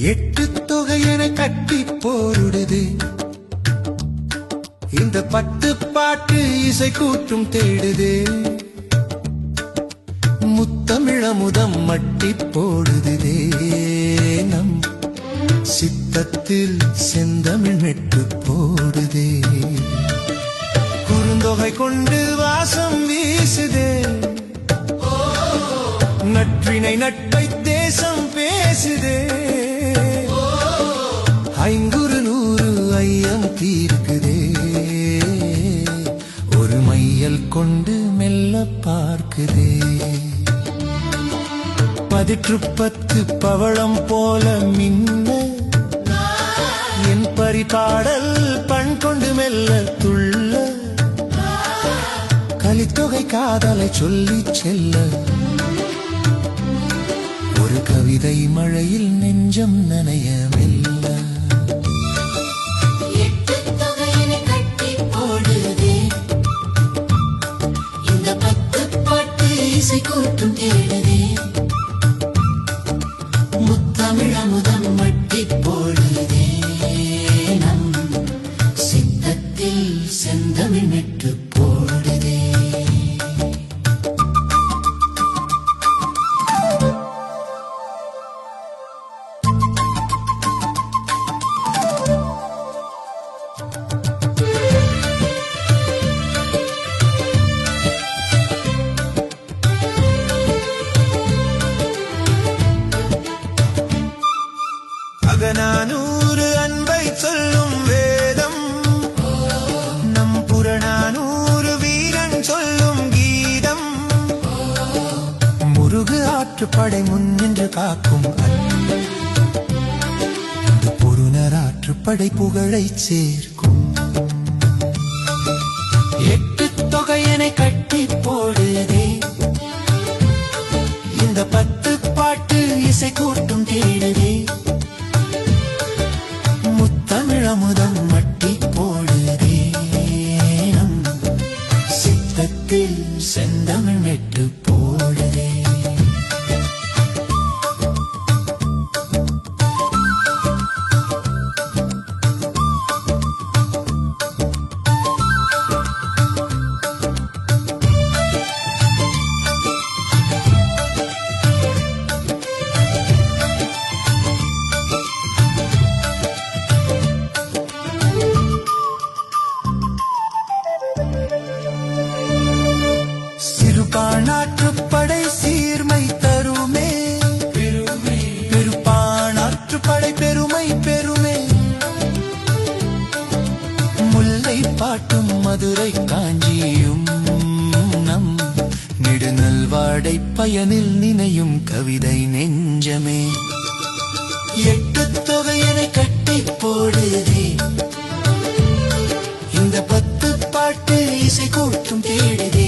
எட்டு தொகையென கட்டி போருடுது. இந்த பத்து பாட்டு இசை கூற்றும் தேடுது. முத்தமிழமுதம் மட்டி போடுதுதே நம் சித்தத்தில் செந்தமிழ் மெட்டு போடுதே. குறுந்தொகை கொண்டு வாசம் வீசுதே. நற்றினை நட்பை தேசம் பேசுதே. பார்க்குதே. பதிற்று பத்து பவளம் போல மின்ன. என் பரிபாடல் பண் கொண்டு மெல்ல துள்ள. கலித்தொகை காதலை சொல்லி செல்ல. ஒரு கவிதை மழையில் நெஞ்சம் நனைய மெல்ல. இசை கூட்டும் தேடுதே. முத்தமிழமுதம் அகநானூறு அன்பை சொல்லும் வேதம். நம் புறநானூறு வீரன் சொல்லும் கீதம். முருகு ஆற்றுப்படை முன்னின்று காக்கும் அன்பு. இந்த பொருணர் ஆற்றுப்படை புகழை சேர்க்கும். அமுதம் மட்டி போடுதே சித்தத்தில் செந்தமிழ் மெட்டு மதுரை காஞ்சியும் நம் நெடுநல்வாடை பயனில் நினையும் கவிதை நெஞ்சமே. எட்டு தொகையனை கட்டி போடுதே. இந்த பத்து பாட்டு இசை கூட்டும் தேடுதே